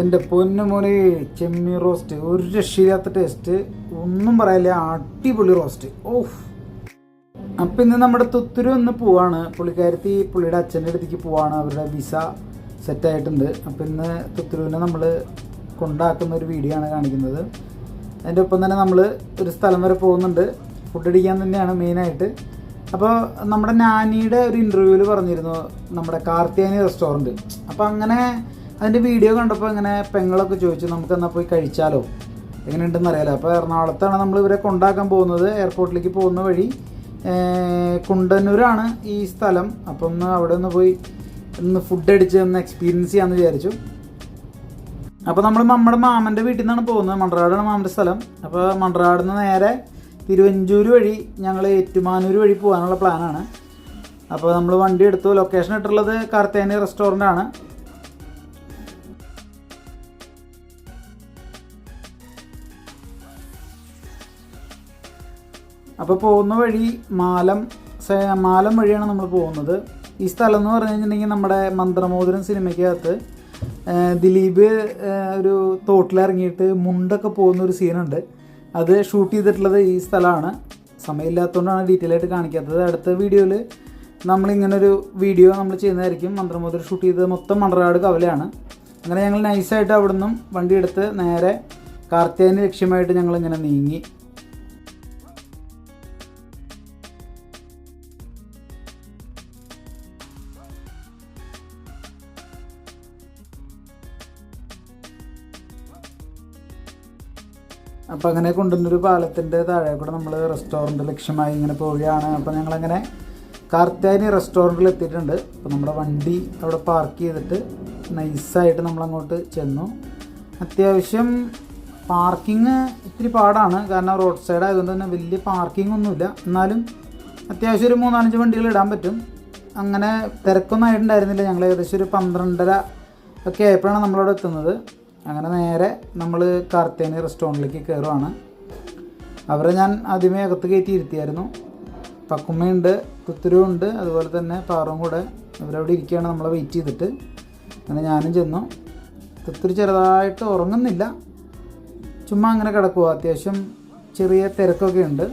എന്റെ പൊന്നുമോനെ ചെമ്മീൻ റോസ്റ്റ് ഒരു രക്ഷയില്ലാത്ത ടേസ്റ്റ് ഒന്നും പറയാനില്ല അടിപൊളി റോസ്റ്റ് ഓഫ് അപ്പം ഇന്ന് നമ്മുടെ തുത്തുരു ഒന്ന് പോവാണ്. പുള്ളിക്കാരത്തി പുള്ളിയുടെ അച്ഛന്റെ അടുത്തേക്ക് പോവാണ്. അവരുടെ വിസ സെറ്റായിട്ടുണ്ട് അപ്പം ഇന്ന് തുത്തുരുവിനെ നമ്മൾ കൊണ്ടാക്കുന്ന ഒരു വീഡിയോ ആണ് കാണിക്കുന്നത്. അതിന്റെ ഒപ്പം തന്നെ നമ്മൾ ഒരു സ്ഥലം വരെ പോകുന്നുണ്ട്. ഫുഡ് അടിക്കാൻ തന്നെയാണ് മെയിനായിട്ട് അപ്പോൾ നമ്മുടെ നാനിയുടെ ഒരു ഇന്റർവ്യൂവിൽ പറഞ്ഞിരുന്നു നമ്മുടെ കാർത്തിയാനി റെസ്റ്റോറന്റ് അപ്പോൾ അങ്ങനെ അതിന്റെ വീഡിയോ കണ്ടപ്പോൾ ഇങ്ങനെ പെങ്ങളൊക്കെ ചോദിച്ചു നമുക്ക് എന്നാൽ പോയി കഴിച്ചാലോ? എങ്ങനെയുണ്ടെന്ന് അറിയാലോ? അപ്പോൾ എറണാകുളത്താണ് നമ്മൾ ഇവരെ കൊണ്ടാക്കാൻ പോകുന്നത്. എയർപോർട്ടിലേക്ക് പോകുന്ന വഴി കുണ്ടന്നൂരാണ് ഈ സ്ഥലം. അപ്പം ഒന്ന് അവിടെ ഒന്ന് പോയി ഒന്ന് ഫുഡ് അടിച്ച് ഒന്ന് എക്സ്പീരിയൻസ് ചെയ്യാമെന്ന് വിചാരിച്ചു. അപ്പോൾ നമ്മൾ നമ്മുടെ മാമന്റെ വീട്ടിൽ നിന്നാണ് പോകുന്നത്. മൺട്രാടാണ് മാമന്റെ സ്ഥലം. അപ്പോൾ മൺട്രാടിൽ നിന്ന് നേരെ തിരുവഞ്ചൂർ വഴി ഞങ്ങൾ ഏറ്റുമാനൂർ വഴി പോകാനുള്ള പ്ലാനാണ് അപ്പോൾ നമ്മൾ വണ്ടി എടുത്തു. ലൊക്കേഷൻ ഇട്ടുള്ളത് കാർത്തേനി റെസ്റ്റോറന്റ് ആണ്. അപ്പോൾ പോകുന്ന വഴി മാലം മാലം വഴിയാണ് നമ്മൾ പോകുന്നത്. ഈ സ്ഥലം എന്ന് പറഞ്ഞു കഴിഞ്ഞിട്ടുണ്ടെങ്കിൽ നമ്മുടെ മന്ത്രമോതിരം സിനിമയ്ക്കകത്ത് ദിലീപ് ഒരു തോട്ടിലിറങ്ങിയിട്ട് മുണ്ടൊക്കെ പോകുന്ന ഒരു സീനുണ്ട്. അത് ഷൂട്ട് ചെയ്തിട്ടുള്ളത് ഈ സ്ഥലമാണ്. സമയമില്ലാത്തതുകൊണ്ടാണ് ഡീറ്റെയിൽ ആയിട്ട് കാണിക്കാത്തത്. അടുത്ത വീഡിയോയിൽ നമ്മളിങ്ങനൊരു വീഡിയോ നമ്മൾ ചെയ്യുന്നതായിരിക്കും. മന്ത്രമോതിരം ഷൂട്ട് ചെയ്തത് മൊത്തം മണ്ടറാട് കവലയാണ്. അങ്ങനെ ഞങ്ങൾ നൈസായിട്ട് അവിടെ നിന്നും വണ്ടി എടുത്ത് നേരെ കാർത്തികേയന് ലക്ഷ്യമായിട്ട് ഞങ്ങളിങ്ങനെ നീങ്ങി. അപ്പോൾ അങ്ങനെ കൊണ്ടുവന്നൊരു പാലത്തിന്റെ താഴെ കൂടെ നമ്മൾ റെസ്റ്റോറന്റ് ലക്ഷ്യമായി ഇങ്ങനെ പോവുകയാണ്. അപ്പോൾ ഞങ്ങളങ്ങനെ കാർത്തേനി റെസ്റ്റോറന്റിൽ എത്തിയിട്ടുണ്ട്. അപ്പോൾ നമ്മുടെ വണ്ടി അവിടെ പാർക്ക് ചെയ്തിട്ട് നൈസായിട്ട് നമ്മളങ്ങോട്ട് ചെന്നു. അത്യാവശ്യം പാർക്കിങ് ഇത്തിരി പാടാണ്. കാരണം റോഡ് സൈഡ് ആയതുകൊണ്ട് തന്നെ വലിയ പാർക്കിംഗ് ഒന്നുമില്ല. എന്നാലും അത്യാവശ്യം ഒരു മൂന്നാലഞ്ച് വണ്ടികൾ ഇടാൻ പറ്റും. അങ്ങനെ തിരക്കൊന്നും ആയിട്ടുണ്ടായിരുന്നില്ല. ഞങ്ങൾ ഏകദേശം ഒരു പന്ത്രണ്ടര ഒക്കെ ആയപ്പോഴാണ് നമ്മളവിടെ എത്തുന്നത്. അങ്ങനെ നേരെ നമ്മൾ കാർത്തേനി റെസ്റ്റോറന്റിലേക്ക് കയറുവാണ് അവരെ ഞാൻ ആദ്യമേ അകത്ത് കയറ്റി ഇരുത്തിയായിരുന്നു. പക്കുമ്മയുണ്ട് കുത്തുരുവുണ്ട് അതുപോലെ തന്നെ പാറും കൂടെ ഇവരവിടെ ഇരിക്കുകയാണ് നമ്മളെ വെയിറ്റ് ചെയ്തിട്ട്. അങ്ങനെ ഞാനും ചെന്നു. കുത്തുരു ചെറുതായിട്ട് ഉറങ്ങുന്നില്ല. ചുമ്മാ അങ്ങനെ കിടക്കുക അത്യാവശ്യം ചെറിയ തിരക്കൊക്കെ ഉണ്ട്.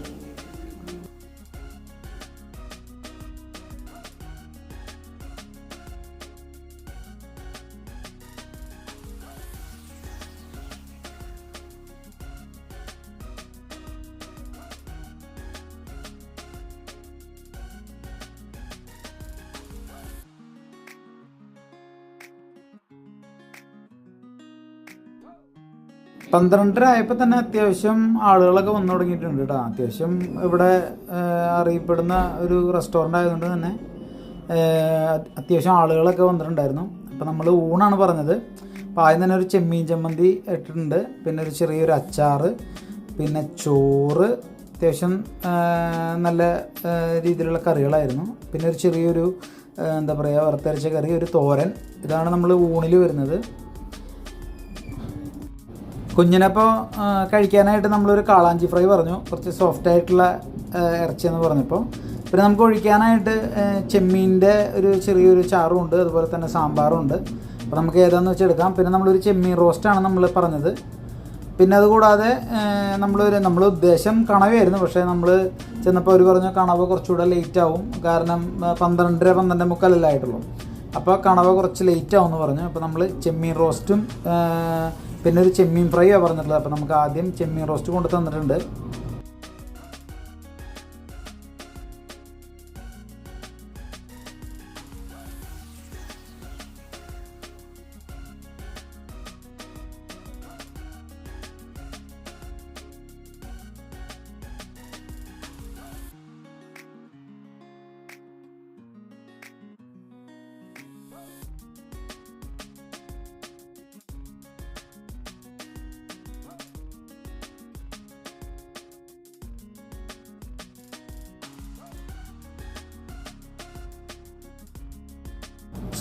പന്ത്രണ്ടര ആയപ്പോൾ തന്നെ അത്യാവശ്യം ആളുകളൊക്കെ വന്നു തുടങ്ങിയിട്ടുണ്ട് കേട്ടോ. അത്യാവശ്യം ഇവിടെ അറിയപ്പെടുന്ന ഒരു റെസ്റ്റോറന്റ് ആയതുകൊണ്ട് തന്നെ അത്യാവശ്യം ആളുകളൊക്കെ വന്നിട്ടുണ്ടായിരുന്നു. അപ്പോൾ നമ്മൾ ഊണാണ് പറഞ്ഞത്. അപ്പോൾ ആദ്യം തന്നെ ഒരു ചെമ്മീൻ ചമ്മന്തി ഇട്ടിട്ടുണ്ട്. പിന്നെ ഒരു ചെറിയൊരു അച്ചാറ് പിന്നെ ചോറ് അത്യാവശ്യം നല്ല രീതിയിലുള്ള കറികളായിരുന്നു. പിന്നെ ഒരു ചെറിയൊരു എന്താ പറയുക വറുത്തരച്ച കറി ഒരു തോരൻ. ഇതാണ് നമ്മൾ ഊണിൽ വരുന്നത്. കുഞ്ഞിനപ്പോൾ കഴിക്കാനായിട്ട് നമ്മളൊരു കാളാഞ്ചി ഫ്രൈ പറഞ്ഞു. കുറച്ച് സോഫ്റ്റ് ആയിട്ടുള്ള ഇറച്ചി എന്ന് പറഞ്ഞപ്പോൾ പിന്നെ നമുക്ക് ഒഴിക്കാനായിട്ട് ചെമ്മീന്റെ ഒരു ചെറിയൊരു ചാറും ഉണ്ട് അതുപോലെ തന്നെ സാമ്പാറും ഉണ്ട്. അപ്പോൾ നമുക്ക് ഏതാണെന്ന് വെച്ചെടുക്കാം പിന്നെ നമ്മളൊരു ചെമ്മീൻ റോസ്റ്റാണ് നമ്മൾ പറഞ്ഞത്. പിന്നെ അതുകൂടാതെ നമ്മളൊരു നമ്മൾ ഉദ്ദേശം കണവയായിരുന്നു. പക്ഷേ നമ്മൾ ചെന്നപ്പോൾ അവർ പറഞ്ഞു കണവ കുറച്ചുകൂടെ ലേറ്റ് ആവും. കാരണം പന്ത്രണ്ടര പന്ത്രണ്ട് മുക്കാലല്ലേ ആയിട്ടുള്ളൂ. അപ്പോൾ കണവ കുറച്ച് ലേറ്റ് ആവും എന്ന് പറഞ്ഞു. അപ്പോൾ നമ്മൾ ചെമ്മീൻ റോസ്റ്റും പിന്നെ ഒരു ചെമ്മീൻ ഫ്രൈ ആണ് പറഞ്ഞിട്ടുള്ളത്. അപ്പോൾ നമുക്ക് ആദ്യം ചെമ്മീൻ റോസ്റ്റ് കൊണ്ട് തന്നിട്ടുണ്ട്.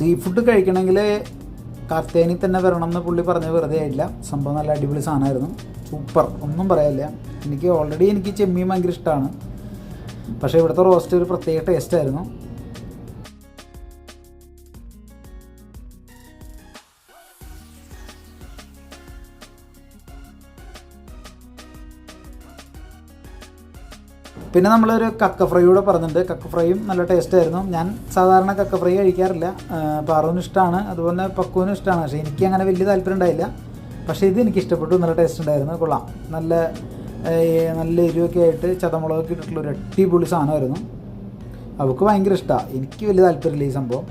സീ ഫുഡ് കഴിക്കണമെങ്കിൽ കാർത്തേനി തന്നെ വരണം എന്ന് പുള്ളി പറഞ്ഞ വെറുതെ ആയില്ല. സംഭവം നല്ല അടിപൊളി സാധനമായിരുന്നു. സൂപ്പർ. ഒന്നും പറയാനില്ല. എനിക്ക് ഓൾറെഡി എനിക്ക് ചെമ്മീൻ ഭയങ്കര ഇഷ്ടമാണ് പക്ഷേ ഇവിടുത്തെ റോസ്റ്റ് ഒരു പ്രത്യേക ടേസ്റ്റ് പിന്നെ നമ്മളൊരു കക്ക ഫ്രൈ കൂടെ പറഞ്ഞിട്ടുണ്ട്. കക്ക ഫ്രൈയും നല്ല ടേസ്റ്റ് ആയിരുന്നു. ഞാൻ സാധാരണ കക്ക ഫ്രൈ കഴിക്കാറില്ല. പാറുവിന് ഇഷ്ടമാണ് അതുപോലെ പക്കുവിനും ഇഷ്ടമാണ് പക്ഷേ എനിക്ക് അങ്ങനെ വലിയ താല്പര്യം ഉണ്ടായില്ല. പക്ഷേ ഇത് എനിക്ക് ഇഷ്ടപ്പെട്ടു. നല്ല ടേസ്റ്റ് ഉണ്ടായിരുന്നു. കൊള്ളാം. നല്ല നല്ല എരിവൊക്കെ ആയിട്ട് ചതമുളകൊക്കെ ഇട്ടിട്ടുള്ള ഒരു അടിപൊളി സാധനമായിരുന്നു. അവൾക്ക് ഭയങ്കര ഇഷ്ടമാണ് എനിക്ക് വലിയ താല്പര്യമില്ല ഈ സംഭവം.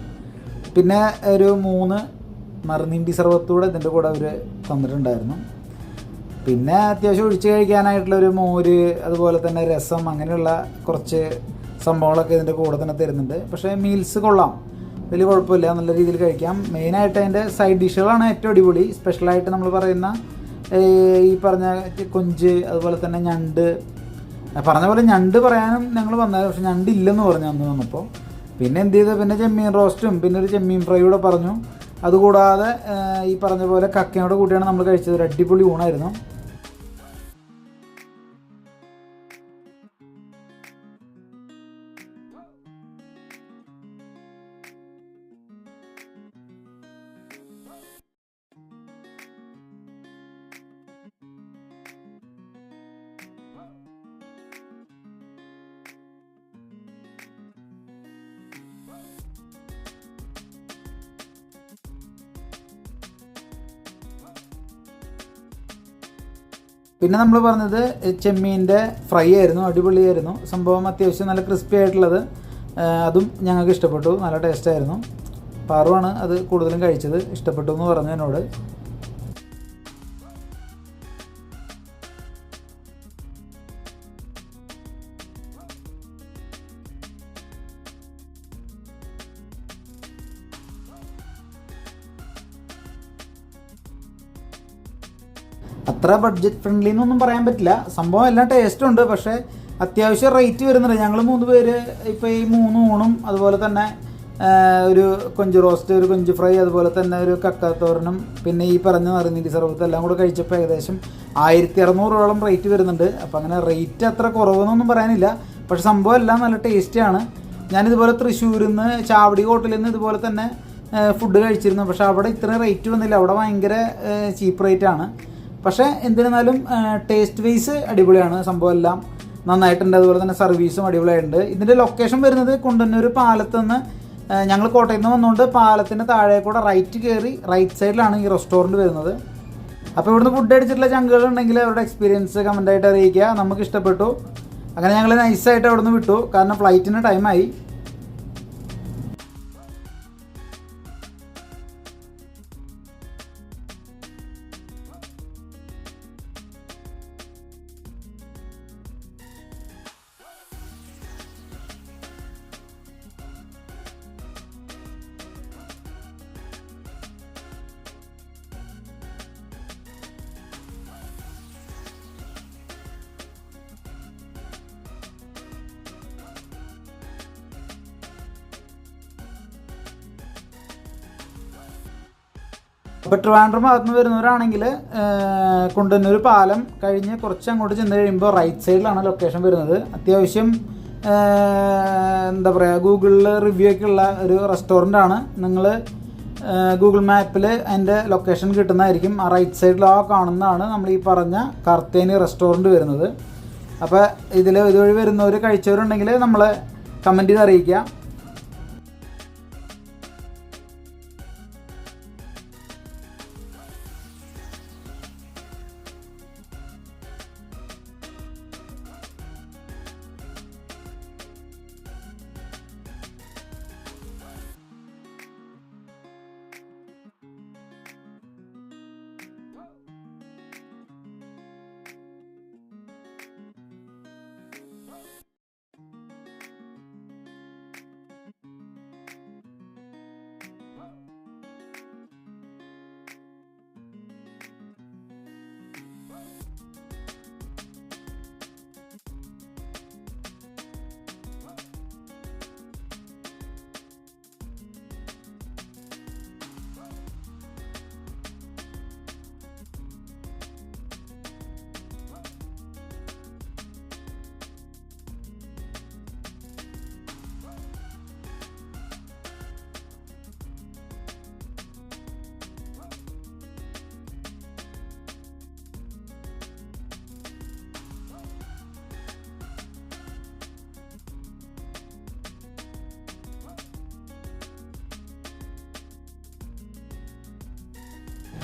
പിന്നെ ഒരു മൂന്ന് മറുനീണ്ടി സർവത്തൂടെ ഇതിന്റെ കൂടെ അവർ തന്നിട്ടുണ്ടായിരുന്നു. പിന്നെ അത്യാവശ്യം ഒഴിച്ച് കഴിക്കാനായിട്ടുള്ള ഒരു മോര് അതുപോലെ തന്നെ രസം അങ്ങനെയുള്ള കുറച്ച് സംഭവങ്ങളൊക്കെ ഇതിന്റെ കൂടെ തന്നെ തരുന്നുണ്ട്. പക്ഷേ മീൽസ് കൊള്ളാം. വലിയ കുഴപ്പമില്ല നല്ല രീതിയിൽ കഴിക്കാം. മെയിനായിട്ട് അതിന്റെ സൈഡ് ഡിഷുകളാണ് ഏറ്റവും അടിപൊളി. സ്പെഷ്യലായിട്ട് നമ്മൾ പറയുന്ന ഈ പറഞ്ഞ കൊഞ്ച് അതുപോലെ തന്നെ ഞണ്ട്. പറഞ്ഞ പോലെ ഞണ്ട് പറയാനും ഞങ്ങൾ വന്നത്. പക്ഷെ ഞണ്ട് ഇല്ലെന്ന് പറഞ്ഞു അന്ന് വന്നപ്പോൾ പിന്നെ എന്ത് ചെയ്തു? പിന്നെ ചെമ്മീൻ റോസ്റ്റും പിന്നെ ഒരു ചെമ്മീൻ ഫ്രൈ കൂടെ പറഞ്ഞു. അതുകൂടാതെ ഈ പറഞ്ഞ പോലെ കക്കയോട് കൂട്ടിയാണ് നമ്മൾ കഴിച്ചത്. ഒരു അടിപൊളി ഊണായിരുന്നു. പിന്നെ നമ്മൾ പറഞ്ഞത് ചെമ്മീന്റെ ഫ്രൈ ആയിരുന്നു അടിപൊളിയായിരുന്നു. സംഭവം അത്യാവശ്യം നല്ല ക്രിസ്പി ആയിട്ടുള്ളത്. അതും ഞങ്ങൾക്ക് ഇഷ്ടപ്പെട്ടു നല്ല ടേസ്റ്റായിരുന്നു പാറുവാണ് അത് കൂടുതലും കഴിച്ചത്. ഇഷ്ടപ്പെട്ടു എന്ന് പറഞ്ഞു എന്നോട്. അത്ര ബഡ്ജറ്റ് ഫ്രണ്ട്ലി എന്നൊന്നും പറയാൻ പറ്റില്ല. സംഭവം എല്ലാം ടേസ്റ്റ് ഉണ്ട് പക്ഷേ അത്യാവശ്യം റേറ്റ് വരുന്നുണ്ട്. ഞങ്ങൾ മൂന്ന് പേര് ഇപ്പോൾ ഈ മൂന്ന് ഊണും അതുപോലെ തന്നെ ഒരു കൊഞ്ച് റോസ്റ്റ് ഒരു കൊഞ്ച് ഫ്രൈ അതുപോലെ തന്നെ ഒരു കക്കാത്തോരനും പിന്നെ ഈ പറഞ്ഞ നറുനീരി സർവത്ത് എല്ലാം കൂടെ കഴിച്ചപ്പോൾ ഏകദേശം ആയിരത്തി അറുന്നൂറോളം റേറ്റ് വരുന്നുണ്ട്. അപ്പോൾ അങ്ങനെ റേറ്റ് അത്ര കുറവെന്നൊന്നും പറയാനില്ല. പക്ഷെ സംഭവം എല്ലാം നല്ല ടേസ്റ്റിയാണ് ഞാനിതുപോലെ തൃശ്ശൂരിൽ നിന്ന് ചാവടി ഹോട്ടലിൽ നിന്ന് ഇതുപോലെ തന്നെ ഫുഡ് കഴിച്ചിരുന്നു. പക്ഷേ അവിടെ ഇത്രയും റേറ്റ് വന്നില്ല. അവിടെ ഭയങ്കര ചീപ്പ് റേറ്റാണ് പക്ഷേ എന്തിരുന്നാലും ടേസ്റ്റ് വൈസ് അടിപൊളിയാണ് സംഭവം എല്ലാം നന്നായിട്ടുണ്ട്. അതുപോലെ തന്നെ സർവീസും അടിപൊളിയായിട്ടുണ്ട്. ഇതിന്റെ ലൊക്കേഷൻ വരുന്നത് കുണ്ടന്നൂർ പാലത്ത് നിന്ന് ഞങ്ങൾ കോട്ടയത്ത് നിന്ന് വന്നുകൊണ്ട് പാലത്തിന്റെ താഴെ കൂടെ റൈറ്റ് കയറി റൈറ്റ് സൈഡിലാണ് ഈ റെസ്റ്റോറന്റ് വരുന്നത്. അപ്പോൾ ഇവിടുന്ന് ഫുഡ് അടിച്ചിട്ടുള്ള ചങ്കുകൾ ഉണ്ടെങ്കിൽ അവരുടെ എക്സ്പീരിയൻസ് കമന്റായിട്ട് അറിയിക്കുക. നമുക്ക് ഇഷ്ടപ്പെട്ടു. അങ്ങനെ ഞങ്ങൾ നൈസായിട്ട് അവിടെ നിന്ന് വിട്ടു. കാരണം ഫ്ലൈറ്റിന് ടൈമായി ഇപ്പോൾ ട്രിവാൻഡ്രം ഭാഗത്തുനിന്ന് വരുന്നവരാണെങ്കിൽ കുണ്ടന്നൂർ പാലം കഴിഞ്ഞ് കുറച്ച് അങ്ങോട്ട് ചെന്ന് കഴിയുമ്പോൾ റൈറ്റ് സൈഡിലാണ് ലൊക്കേഷൻ വരുന്നത്. അത്യാവശ്യം എന്താ പറയുക ഗൂഗിളിൽ റിവ്യൂ ഒക്കെ ഉള്ള ഒരു റെസ്റ്റോറന്റ് ആണ്. നിങ്ങൾ ഗൂഗിൾ മാപ്പിൽ അതിന്റെ ലൊക്കേഷൻ കിട്ടുന്നതായിരിക്കും. ആ റൈറ്റ് സൈഡിൽ ആ കാണുന്നതാണ് നമ്മൾ ഈ പറഞ്ഞ കർത്തേനി റെസ്റ്റോറന്റ് വരുന്നത്. അപ്പോൾ ഇതിൽ ഇതുവഴി വരുന്നവർ കഴിച്ചവരുണ്ടെങ്കിൽ നമ്മളെ കമന്റ് ചെയ്ത് അറിയിക്കുക.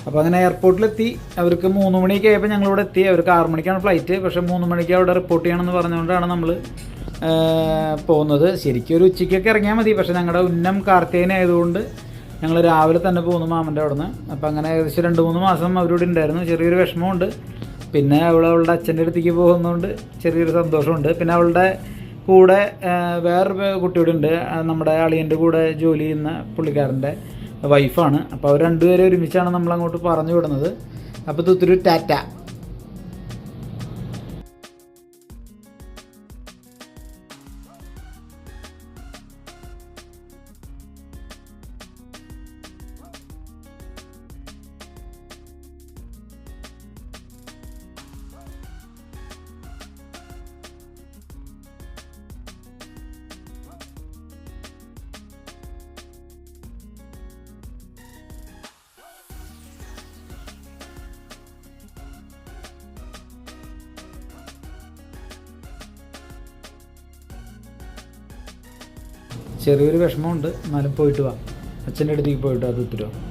അപ്പോൾ അങ്ങനെ എയർപോർട്ടിലെത്തി അവർക്ക് മൂന്ന് മണിയൊക്കെ ആയപ്പോൾ ഞങ്ങളിവിടെ എത്തി. അവർക്ക് ആറ് മണിക്കാണ് ഫ്ലൈറ്റ് പക്ഷേ മൂന്ന് മണിക്ക് അവിടെ റിപ്പോർട്ട് ചെയ്യണമെന്ന് പറഞ്ഞുകൊണ്ടാണ് നമ്മൾ പോകുന്നത്. ശരിക്കും ഒരു ഉച്ചയ്ക്കൊക്കെ ഇറങ്ങിയാൽ മതി. പക്ഷേ ഞങ്ങളുടെ ഉന്നം കാർത്തേന ആയതുകൊണ്ട് ഞങ്ങൾ രാവിലെ തന്നെ പോകുന്നു മാമന്റെ അവിടെ നിന്ന് അപ്പോൾ അങ്ങനെ ഏകദേശം രണ്ട് മൂന്ന് മാസം അവരോട് ഉണ്ടായിരുന്നു. ചെറിയൊരു വിഷമമുണ്ട്. പിന്നെ അവൾ അവളുടെ അച്ഛന്റെ അടുത്തേക്ക് പോകുന്നതുകൊണ്ട് ചെറിയൊരു സന്തോഷമുണ്ട്. പിന്നെ അവളുടെ കൂടെ വേറൊരു കുട്ടിയോടുണ്ട് നമ്മുടെ അളിയന്റെ കൂടെ ജോലി ചെയ്യുന്ന പുള്ളിക്കാരന്റെ വൈഫാണ്. അപ്പോൾ അവർ രണ്ടുപേരും ഒരുമിച്ചാണ് നമ്മളങ്ങോട്ട് പറഞ്ഞു വിടുന്നത്. അപ്പോൾ തുത്തിരി ടാറ്റ. ചെറിയൊരു വിഷമമുണ്ട്. എന്നാലും പോയിട്ട് വാ. അച്ഛന്റെ അടുത്തേക്ക് പോയിട്ട് അത് ഉത്തരവ്